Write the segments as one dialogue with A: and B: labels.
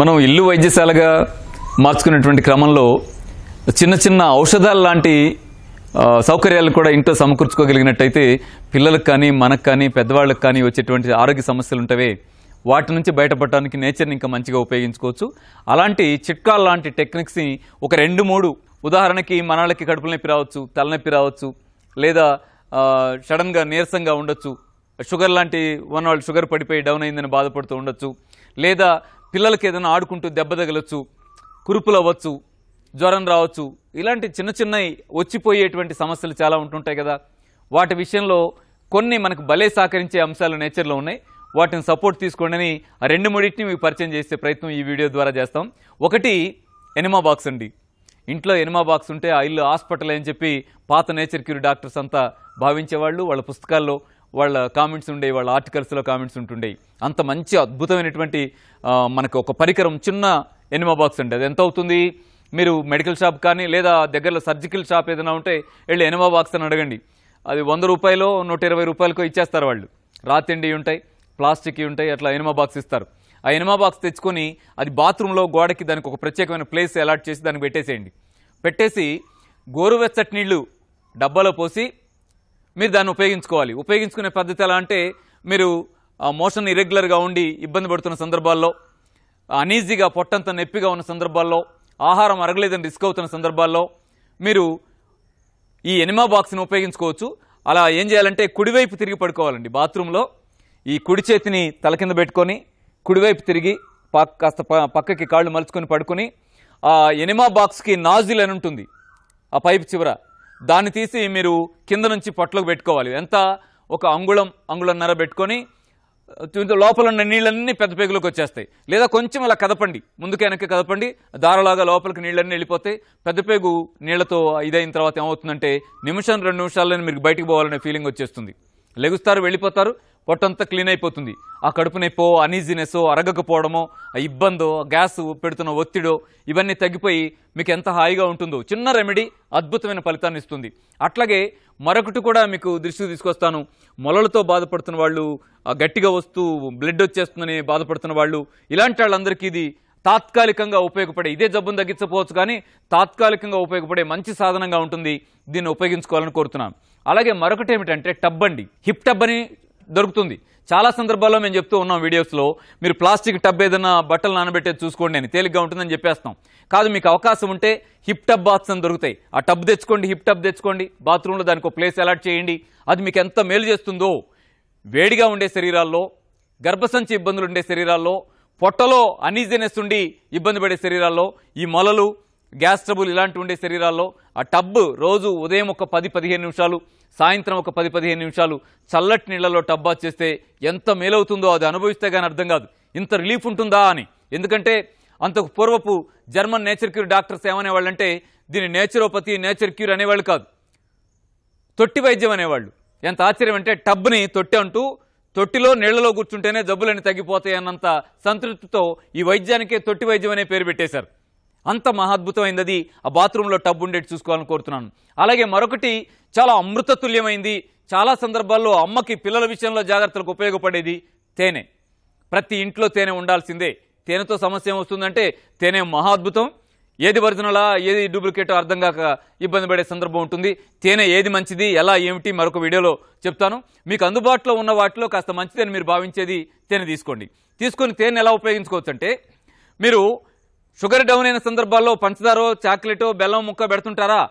A: మనం ఇల్లు వైద్యశాలగా మార్చుకునేటువంటి క్రమంలో చిన్న చిన్న ఔషధాలు లాంటి సౌకర్యాలు కూడా ఇంట్లో సమకూర్చుకోగలిగినట్టయితే పిల్లలకు కానీ మనకు కానీ పెద్దవాళ్ళకి కానీ వచ్చేటువంటి ఆరోగ్య సమస్యలు ఉంటవే. వాటి నుంచి బయటపడటానికి నేచర్ని ఇంకా మంచిగా ఉపయోగించుకోవచ్చు. అలాంటి చిట్కాలు లాంటి టెక్నిక్స్ని ఒక రెండు మూడు ఉదాహరణకి మనళ్ళకి కడుపుల నొప్పి రావచ్చు తలనొప్పి రావచ్చు లేదా సడన్గా నీరసంగా ఉండొచ్చు షుగర్ లాంటి వన్ వాళ్ళు షుగర్ పడిపోయి డౌన్ అయిందని బాధపడుతూ ఉండొచ్చు లేదా పిల్లలకి ఏదైనా ఆడుకుంటూ దెబ్బ తగలొచ్చు కురుపులు అవ్వచ్చు జ్వరం రావచ్చు ఇలాంటి చిన్న చిన్నవి వచ్చిపోయేటువంటి సమస్యలు చాలా ఉంటుంటాయి కదా. వాటి విషయంలో కొన్ని మనకు భలే సహకరించే అంశాలు నేచర్లో ఉన్నాయి. వాటిని సపోర్ట్ తీసుకోండి అని రెండు మూడింటిని మీకు పరిచయం చేసే ప్రయత్నం ఈ వీడియో ద్వారా చేస్తాం. ఒకటి ఎనిమా బాక్స్ అండి. ఇంట్లో ఎనిమా బాక్స్ ఉంటే ఆ ఇల్లు హాస్పిటల్ అని చెప్పి పాత నేచర్ క్యూర్ డాక్టర్స్ అంతా భావించేవాళ్ళు. వాళ్ళ పుస్తకాల్లో వాళ్ళ కామెంట్స్ ఉండేవి వాళ్ళ ఆర్టికల్స్లో కామెంట్స్ ఉంటుండేవి. అంత మంచి అద్భుతమైనటువంటి మనకు ఒక పరికరం చిన్న ఎనిమా బాక్స్ అండి. అది ఎంత అవుతుంది మీరు మెడికల్ షాప్ కానీ లేదా దగ్గరలో సర్జికల్ షాప్ ఏదైనా ఉంటే వెళ్ళి ఎనిమా బాక్స్ అని అడగండి. అది వంద రూపాయలు నూట ఇరవై రూపాయలకో ఇచ్చేస్తారు వాళ్ళు. రాతిండి ఉంటాయి ప్లాస్టిక్ ఉంటాయి అట్లా ఎనిమా బాక్స్ ఇస్తారు. ఆ ఎనిమా బాక్స్ తెచ్చుకొని అది బాత్రూంలో గోడకి దానికి ఒక ప్రత్యేకమైన ప్లేస్ అలాట్ చేసి దానికి పెట్టేసేయండి. పెట్టేసి గోరువెచ్చటి నీళ్ళు డబ్బాలో పోసి మీరు దాన్ని ఉపయోగించుకోవాలి. ఉపయోగించుకునే పద్ధతి ఎలా అంటే మీరు ఆ మోషన్ ఇరెగ్యులర్గా ఉండి ఇబ్బంది పడుతున్న సందర్భాల్లో అనీజీగా పొట్టంత నొప్పిగా ఉన్న సందర్భాల్లో ఆహారం అరగలేదని రిస్క్ అవుతున్న సందర్భాల్లో మీరు ఈ ఎనిమా బాక్స్ని ఉపయోగించుకోవచ్చు. అలా ఏం చేయాలంటే కుడివైపు తిరిగి పడుకోవాలండి. బాత్రూంలో ఈ కుడి చేతిని తల కింద పెట్టుకొని కుడివైపు తిరిగి పక్ కాస్త ప- పక్కకి కాళ్ళు మలుచుకొని పడుకొని ఆ ఎనిమా బాక్స్కి నాజిల్ అని ఉంటుంది. ఆ పైపు చివర. దాన్ని తీసి మీరు కింద నుంచి పొట్లకు పెట్టుకోవాలి. ఎంత? ఒక అంగుళం అంగుళన్నర పెట్టుకొని లోపల ఉన్న నీళ్ళన్నీ పెద్ద పేగులోకి వచ్చేస్తాయి. లేదా కొంచెం అలా కదపండి. ముందుకు వెనక్కి కదపండి. దారలాగా లోపలికి నీళ్ళన్నీ వెళ్ళిపోతాయి. పెద్ద పేగు నీళ్ళతో ఇదైన తర్వాత ఏమవుతుందంటే నిమిషం రెండు నిమిషాల్లోనే మీరు బయటికి పోవాలనే ఫీలింగ్ వచ్చేస్తుంది. లెగుస్తారు వెళ్ళిపోతారు. పొట్టంతా క్లీన్ అయిపోతుంది. ఆ కడుపు నొప్పో అనీజినెస్ అరగకపోవడమో ఆ ఇబ్బందో గ్యాస్ పెడుతున్న ఒత్తిడో ఇవన్నీ తగ్గిపోయి మీకు ఎంత హాయిగా ఉంటుందో చిన్న రెమెడీ అద్భుతమైన ఫలితాన్ని ఇస్తుంది. అట్లాగే మరొకటి కూడా మీకు దృష్టికి తీసుకొస్తాను. మొలలతో బాధపడుతున్న వాళ్ళు గట్టిగా వస్తూ బ్లడ్ వచ్చేస్తుందని బాధపడుతున్న వాళ్ళు ఇలాంటి వాళ్ళందరికీ ఇది తాత్కాలికంగా ఉపయోగపడే ఇదే జబ్బును తగ్గించకపోవచ్చు కానీ తాత్కాలికంగా ఉపయోగపడే మంచి సాధనంగా ఉంటుంది. దీన్ని ఉపయోగించుకోవాలని కోరుతున్నాను. అలాగే మరొకటి ఏమిటంటే టబ్ అండి. హిప్ టబ్ అని దొరుకుతుంది. చాలా సందర్భాల్లో మేము చెప్తూ ఉన్నాం వీడియోస్లో మీరు ప్లాస్టిక్ టబ్ ఏదైనా బట్టలు నానబెట్టేది చూసుకోండి అని తేలిగ్గా ఉంటుందని చెప్పేస్తాం. కాదు మీకు అవకాశం ఉంటే హిప్ టబ్ బాత్స్ అని దొరుకుతాయి. ఆ టబ్ తెచ్చుకోండి హిప్ టబ్ తెచ్చుకోండి బాత్రూంలో దానికి ఒక ప్లేస్ అలాట్ చేయండి. అది మీకు ఎంత మేలు చేస్తుందో వేడిగా ఉండే శరీరాల్లో గర్భసంచి ఇబ్బందులు ఉండే శరీరాల్లో పొట్టలో అనీజినెస్ ఉండి ఇబ్బంది పడే శరీరాల్లో ఈ మొలలు గ్యాస్ ట్రబుల్ ఇలాంటి ఉండే శరీరాల్లో ఆ టబ్ రోజు ఉదయం ఒక పది పదిహేను నిమిషాలు సాయంత్రం ఒక పది పదిహేను నిమిషాలు చల్లటి నీళ్ళలో టబ్బా చేస్తే ఎంత మేలవుతుందో అది అనుభవిస్తే కానీ అర్థం కాదు. ఇంత రిలీఫ్ ఉంటుందా అని. ఎందుకంటే అంతకు పూర్వపు జర్మన్ నేచర్ క్యూర్ డాక్టర్స్ ఏమనేవాళ్ళంటే దీన్ని నేచురోపతి నేచర్ క్యూర్ అనేవాళ్ళు కాదు. తొట్టి వైద్యం అనేవాళ్ళు. ఎంత ఆశ్చర్యం అంటే టబ్ని తొట్టి అంటూ తొట్టిలో నీళ్ళలో కూర్చుంటేనే జబ్బులన్నీ తగ్గిపోతాయి అన్నంత సంతృప్తితో ఈ వైద్యానికే తొట్టి వైద్యం అనే పేరు పెట్టేశారు. అంత మహాద్భుతమైనది ఆ బాత్రూంలో టబ్ ఉండేది చూసుకోవాలని కోరుతున్నాను. అలాగే మరొకటి చాలా అమృతతుల్యమైంది. చాలా సందర్భాల్లో అమ్మకి పిల్లల విషయంలో జాగ్రత్తలకు ఉపయోగపడేది తేనె. ప్రతి ఇంట్లో తేనె ఉండాల్సిందే. తేనెతో సమస్య ఏమొస్తుందంటే తేనె మహాద్భుతం. ఏది ఒరిజినలా ఏది డూప్లికేటో అర్థం కాక ఇబ్బంది పడే సందర్భం ఉంటుంది. తేనె ఏది మంచిది ఎలా ఏమిటి మరొక వీడియోలో చెప్తాను. మీకు అందుబాటులో ఉన్న వాటిలో కాస్త మంచిదని మీరు భావించేది తేనె తీసుకోండి. తీసుకొని తేనె ఎలా ఉపయోగించుకోవచ్చు అంటే మీరు షుగర్ డౌన్ అయిన సందర్భాల్లో పంచదారో చాక్లెటో బెల్లం ముక్క పెడుతుంటారా?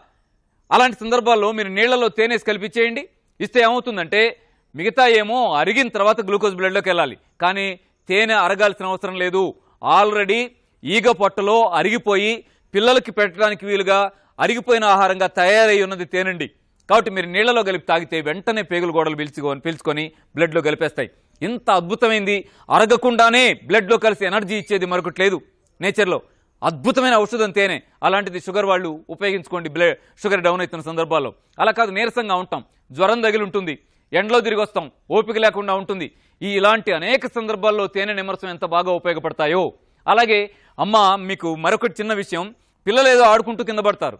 A: అలాంటి సందర్భాల్లో మీరు నీళ్ళలో తేనెస్ కల్పించేయండి ఇస్తే ఏమవుతుందంటే మిగతా ఏమో అరిగిన తర్వాత గ్లూకోజ్ బ్లడ్లోకి వెళ్ళాలి. కానీ తేనె అరగాల్సిన అవసరం లేదు. ఆల్రెడీ ఈగ పొట్టలో అరిగిపోయి పిల్లలకి పెట్టడానికి వీలుగా అరిగిపోయిన ఆహారంగా తయారై ఉన్నది తేనండి. కాబట్టి మీరు నీళ్ళలో కలిపి తాగితే వెంటనే పేగులు గోడలు పీల్చుకొని పీల్చుకొని బ్లడ్లో కలిపేస్తాయి. ఇంత అద్భుతమైంది. అరగకుండానే బ్లడ్లో కలిసి ఎనర్జీ ఇచ్చేది మరొకటి లేదు. నేచర్లో. అద్భుతమైన ఔషధం తేనె. అలాంటిది షుగర్ వాళ్ళు ఉపయోగించుకోండి. బ్లడ్ షుగర్ డౌన్ అవుతున్న సందర్భాల్లో. అలా కాదు నీరసంగా ఉంటాం. జ్వరం తగిలి ఉంటుంది ఎండలో తిరిగి వస్తాం. ఓపిక లేకుండా ఉంటుంది. ఈ ఇలాంటి అనేక సందర్భాల్లో తేనె నిమరసం ఎంత బాగా ఉపయోగపడతాయో. అలాగే అమ్మ మీకు మరొకటి చిన్న విషయం. పిల్లలు ఏదో ఆడుకుంటూ కింద పడతారు.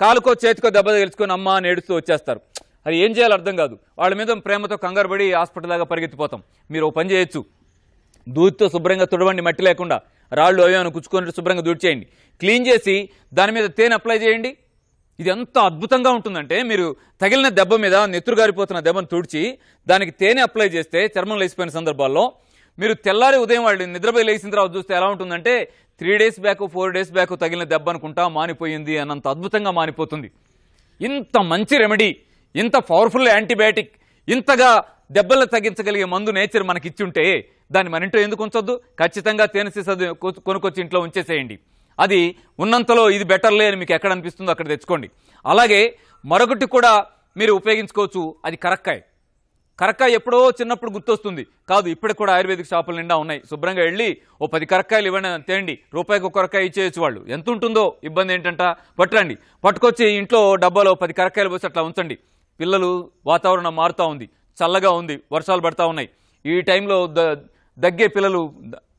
A: కాలుకో చేతికో దెబ్బ తగిలించుకొని అమ్మ అని ఏడుస్తూ వచ్చేస్తారు. అది ఏం చేయాలో అర్థం కాదు. వాళ్ళ మీద ప్రేమతో కంగారు పడి హాస్పిటల్ దాకా పరిగెత్తిపోతాం. మీరు ఓ పని చేయొచ్చు. దూదితో శుభ్రంగా తుడవండి మట్టి లేకుండా. రాళ్ళు అవేమైనా గుచ్చుకొని శుభ్రంగా దుడిచేయండి. క్లీన్ చేసి దాని మీద తేనె అప్లై చేయండి. ఇది ఎంత అద్భుతంగా ఉంటుందంటే మీరు తగిలిన దెబ్బ మీద నెత్తురు గారిపోతున్న దెబ్బను తుడిచి దానికి తేనె అప్లై చేస్తే చర్మం లేచిపోయిన సందర్భాల్లో మీరు తెల్లారి ఉదయం వాళ్ళు నిద్రపోయి లేచిన తర్వాత చూస్తే ఎలా ఉంటుందంటే three days back four days back తగిలిన దెబ్బ అనుకుంటా మానిపోయింది అన్నంత అద్భుతంగా మానిపోతుంది. ఇంత మంచి రెమెడీ ఇంత పవర్ఫుల్ యాంటీబయాటిక్ ఇంతగా దెబ్బలు తగ్గించగలిగే మందు నేచర్ మనకి ఇచ్చుంటే దాన్ని మన ఇంట్లో ఎందుకు ఉంచొద్దు? ఖచ్చితంగా తేనె సీసా కొనుక్కొచ్చి ఇంట్లో ఉంచేసేయండి. అది ఉన్నంతలో ఇది బెటర్లే అని మీకు ఎక్కడ అనిపిస్తుందో అక్కడ తెచ్చుకోండి. అలాగే మరొకటి కూడా మీరు ఉపయోగించుకోవచ్చు. అది కరక్కాయ. కరక్కాయ ఎప్పుడో చిన్నప్పుడు గుర్తొస్తుంది. కాదు ఇప్పటికి కూడా ఆయుర్వేదిక్ షాపుల నిండా ఉన్నాయి. శుభ్రంగా వెళ్ళి ఓ పది కరక్కాయలు ఇవ్వండి తేండి. రూపాయికి ఒక కరక్కాయ ఇచ్చేయచ్చు వాళ్ళు. ఎంత ఉంటుందో ఇబ్బంది ఏంటంట? పట్టురండి. పట్టుకొచ్చి ఇంట్లో డబ్బాలో పది కరక్కాయలు పోసి అట్లా ఉంచండి. పిల్లలు వాతావరణం మారుతూ ఉంది. చల్లగా ఉంది. వర్షాలు పడతా ఉన్నాయి. ఈ టైంలో దగ్గే పిల్లలు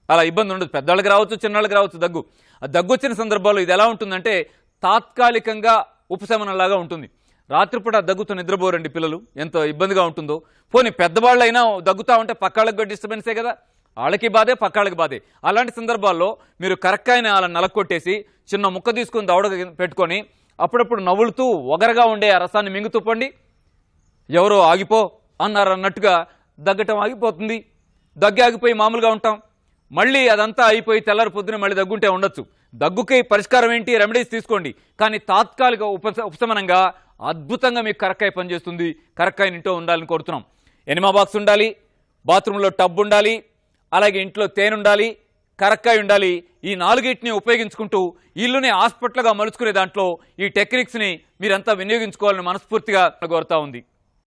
A: అలా ఇబ్బంది ఉండదు. పెద్దవాళ్ళకి రావచ్చు చిన్నవాళ్ళకి రావచ్చు దగ్గు. ఆ దగ్గు వచ్చిన సందర్భాల్లో ఇది ఎలా ఉంటుందంటే తాత్కాలికంగా ఉపశమనంలాగా ఉంటుంది. రాత్రిపూట దగ్గుతో నిద్రపోరండి పిల్లలు. ఎంత ఇబ్బందిగా ఉంటుందో. పోనీ పెద్దవాళ్ళైనా దగ్గుతా ఉంటే పక్కాళ్ళకి కూడా డిస్టర్బెన్సే కదా. వాళ్ళకి బాధే పక్కాళ్ళకి బాధే. అలాంటి సందర్భాల్లో మీరు కరక్కాయని అలా నలకొట్టేసి చిన్న ముక్క తీసుకుని దవడ పెట్టుకొని అప్పుడప్పుడు నవ్వులుతూ ఒగరగా ఉండే ఆ రసాన్ని మింగుతూ పండి. ఎవరో ఆగిపో అన్నారు అన్నట్టుగా దగ్గటం ఆగిపోతుంది. దగ్గాగిపోయి మామూలుగా ఉంటాం. మళ్ళీ అదంతా అయిపోయి తెల్లారి పొద్దున మళ్ళీ దగ్గుంటే ఉండొచ్చు. దగ్గుకి పరిష్కారం ఏంటి? రెమెడీస్ తీసుకోండి. కానీ తాత్కాలిక ఉపశ ఉపశమనంగా అద్భుతంగా మీకు కరక్కాయ పనిచేస్తుంది. కరక్కాయ ఇంట్లో ఉండాలని కోరుతున్నాం. ఎనిమా బాక్స్ ఉండాలి. బాత్రూంలో టబ్ ఉండాలి. అలాగే ఇంట్లో తేనె ఉండాలి. కరక్కాయ ఉండాలి. ఈ నాలుగిటిని ఉపయోగించుకుంటూ ఇల్లుని హాస్పిటల్గా మలుచుకునే దాంట్లో ఈ టెక్నిక్స్ని మీరంతా వినియోగించుకోవాలని మనస్ఫూర్తిగా కోరుతా ఉంది.